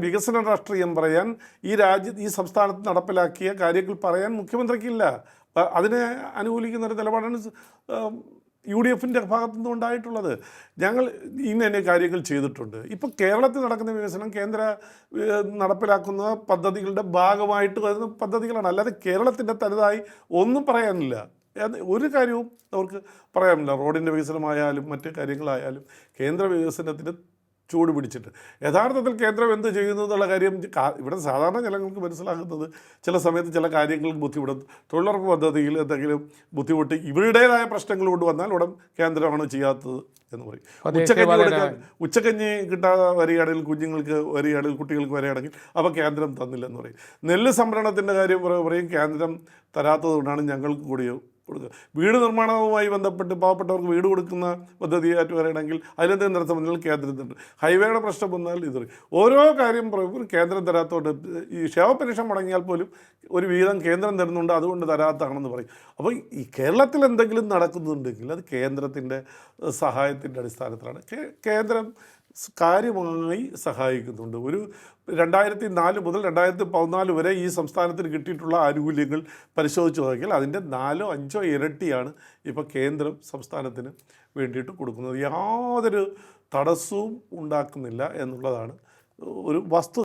വികസന രാഷ്ട്രീയം പറയാൻ ഈ രാജ്യ ഈ സംസ്ഥാനത്ത് നടപ്പിലാക്കിയ കാര്യങ്ങൾ പറയാൻ മുഖ്യമന്ത്രിക്കില്ല. അതിനെ അനുകൂലിക്കുന്ന ഒരു നിലപാടാണ് യു ഡി എഫിന്റെ ഭാഗത്തു നിന്ന് ഉണ്ടായിട്ടുള്ളത്. ഞങ്ങൾ ഇന്ന കാര്യങ്ങൾ ചെയ്തിട്ടുണ്ട്. ഇപ്പോൾ കേരളത്തിൽ നടക്കുന്ന വികസനം കേന്ദ്ര നടപ്പിലാക്കുന്ന പദ്ധതികളുടെ ഭാഗമായിട്ട് വരുന്ന പദ്ധതികളാണ്. അല്ലാതെ കേരളത്തിന്റെ തനതായി ഒന്നും പറയാനില്ല. ഒരു കാര്യവും അവർക്ക് പറയാനില്ല. റോഡിന്റെ വികസനമായാലും മറ്റ് കാര്യങ്ങളായാലും കേന്ദ്ര വികസനത്തിന് ചൂട് പിടിച്ചിട്ട്. യഥാർത്ഥത്തിൽ കേന്ദ്രം എന്ത് ചെയ്യുന്നു എന്നുള്ള കാര്യം ഇവിടെ സാധാരണ ജനങ്ങൾക്ക് മനസ്സിലാകുന്നത് ചില സമയത്ത് ചില കാര്യങ്ങൾക്ക് ബുദ്ധിമുട്ട്. തൊഴിലുറപ്പ് പദ്ധതിയിൽ എന്തെങ്കിലും ബുദ്ധിമുട്ട് ഇവരുടേതായ പ്രശ്നങ്ങൾ കൊണ്ടുവന്നാൽ ഉടൻ കേന്ദ്രമാണ് ചെയ്യാത്തത് എന്ന് പറയും. ഉച്ചക്കഞ്ഞി കൊടുക്കാൻ ഉച്ചക്കഞ്ഞി കിട്ടാതെ വരികയാണെങ്കിൽ കുഞ്ഞുങ്ങൾക്ക് വരികയാണെങ്കിൽ കുട്ടികൾക്ക് വരികയാണെങ്കിൽ അപ്പോൾ കേന്ദ്രം തന്നില്ലെന്ന് പറയും. നെല്ല് സംഭരണത്തിന്റെ കാര്യം പറ- പറയും കേന്ദ്രം തരാത്തത് കൊണ്ടാണ് ഞങ്ങൾക്ക് കൂടി കൊടുക്കുക. വീട് നിർമ്മാണവുമായി ബന്ധപ്പെട്ട് പാവപ്പെട്ടവർക്ക് വീട് കൊടുക്കുന്ന പദ്ധതിയായിട്ട് പറയുകയാണെങ്കിൽ അതിലെന്തെങ്കിലും വന്നാൽ കേന്ദ്രത്തിനുണ്ട്. ഹൈവേയുടെ പ്രശ്നം വന്നാൽ ഇത് ഓരോ കാര്യം കേന്ദ്രം തരാത്തോട്ട് ഈ ക്ഷേമ പെൻഷൻ മുടങ്ങിയാൽ പോലും ഒരു വീതം കേന്ദ്രം തരുന്നുണ്ട് അതുകൊണ്ട് തരാത്താണെന്ന് പറയും. അപ്പോൾ ഈ കേരളത്തിൽ എന്തെങ്കിലും നടക്കുന്നുണ്ടെങ്കിൽ അത് കേന്ദ്രത്തിന്റെ സഹായത്തിന്റെ അടിസ്ഥാനത്തിലാണ്. കേന്ദ്രം കാര്യമായി സഹായിക്കുന്നുണ്ട്. ഒരു രണ്ടായിരത്തി നാല് മുതൽ രണ്ടായിരത്തി പതിനാല് വരെ ഈ സംസ്ഥാനത്തിന് കിട്ടിയിട്ടുള്ള ആനുകൂല്യങ്ങൾ പരിശോധിച്ചു നോക്കിയാൽ അതിന്റെ നാലോ അഞ്ചോ ഇരട്ടിയാണ് ഇപ്പോൾ കേന്ദ്രം സംസ്ഥാനത്തിന് വേണ്ടിയിട്ട് കൊടുക്കുന്നത്. യാതൊരു തടസ്സവും ഉണ്ടാക്കുന്നില്ല എന്നുള്ളതാണ് ഒരു വസ്തു